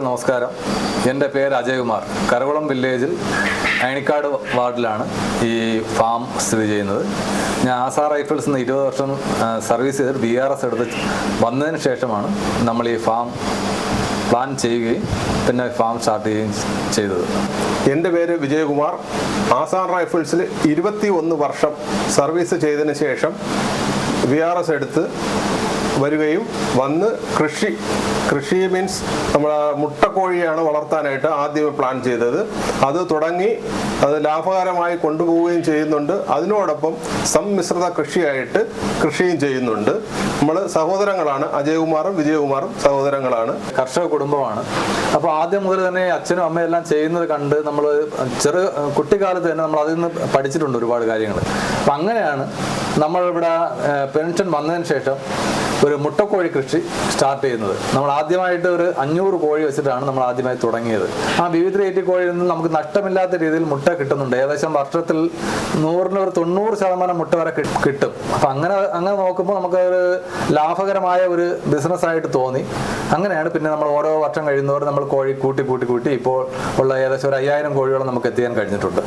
നമസ്കാരം. എന്റെ പേര് അജയ്കുമാർ. കരകുളം വില്ലേജിൽ അയണിക്കാട് വാർഡിലാണ് ഈ ഫാം സ്ഥിതി ചെയ്യുന്നത്. ഞാൻ ആസാർ റൈഫിൾസ് നിന്ന് ഇരുപത് വർഷം സർവീസ് ചെയ്ത് ബി ആർ എസ് എടുത്ത് വന്നതിന് ശേഷമാണ് നമ്മൾ ഈ ഫാം പ്ലാൻ ചെയ്യുകയും പിന്നെ ഫാം സ്റ്റാർട്ട് ചെയ്യുകയും ചെയ്തത്. എന്റെ പേര് വിജയകുമാർ. ആസാർ റൈഫിൾസിൽ ഇരുപത്തി ഒന്ന് വർഷം സർവീസ് ചെയ്തതിന് ശേഷം വി ആർ എസ് എടുത്ത് വരികയും വന്ന് കൃഷി കൃഷി മീൻസ് നമ്മൾ മുട്ടക്കോഴിയാണ് വളർത്താനായിട്ട് ആദ്യം പ്ലാൻ ചെയ്തത്. അത് തുടങ്ങി അത് ലാഭകരമായി കൊണ്ടുപോവുകയും ചെയ്യുന്നുണ്ട്. അതിനോടൊപ്പം സമ്മിശ്രിത കൃഷിയായിട്ട് കൃഷിയും ചെയ്യുന്നുണ്ട്. നമ്മൾ സഹോദരങ്ങളാണ് അജയകുമാറും വിജയകുമാറും സഹോദരങ്ങളാണ്. കർഷക കുടുംബമാണ്. അപ്പോൾ ആദ്യം മുതൽ തന്നെ അച്ഛനും അമ്മയും എല്ലാം ചെയ്യുന്നത് കണ്ട് നമ്മൾ ചെറു കുട്ടിക്കാലത്ത് തന്നെ നമ്മൾ അതിൽ നിന്ന് പഠിച്ചിട്ടുണ്ട് ഒരുപാട് കാര്യങ്ങൾ അപ്പം അങ്ങനെയാണ് നമ്മളിവിടെ പെൻഷൻ വന്നതിന് ശേഷം ഒരു മുട്ടക്കോഴി കൃഷി സ്റ്റാർട്ട് ചെയ്യുന്നത്. നമ്മൾ ആദ്യമായിട്ട് ഒരു അഞ്ഞൂറ് കോഴി വെച്ചിട്ടാണ് നമ്മൾ ആദ്യമായി തുടങ്ങിയത്. ആ വിവിധ റേറ്റ് കോഴിയിൽ നിന്ന് നമുക്ക് നഷ്ടമില്ലാത്ത രീതിയിൽ മുട്ട കിട്ടുന്നുണ്ട്. ഏകദേശം വർഷത്തിൽ നൂറിന് ഒരു തൊണ്ണൂറ് ശതമാനം മുട്ട വരെ കിട്ടും. അപ്പം അങ്ങനെ അങ്ങനെ നോക്കുമ്പോൾ നമുക്ക് ഒരു ലാഭകരമായ ഒരു ബിസിനസ് ആയിട്ട് തോന്നി. അങ്ങനെയാണ് പിന്നെ നമ്മൾ ഓരോ വർഷം കഴിയുന്നവർ നമ്മൾ കോഴി കൂട്ടി കൂട്ടി കൂട്ടി ഇപ്പോൾ ഉള്ള ഏകദേശം ഒരു അയ്യായിരം കോഴിയോളം നമുക്ക് എത്തിക്കാൻ കഴിഞ്ഞിട്ടുണ്ട്.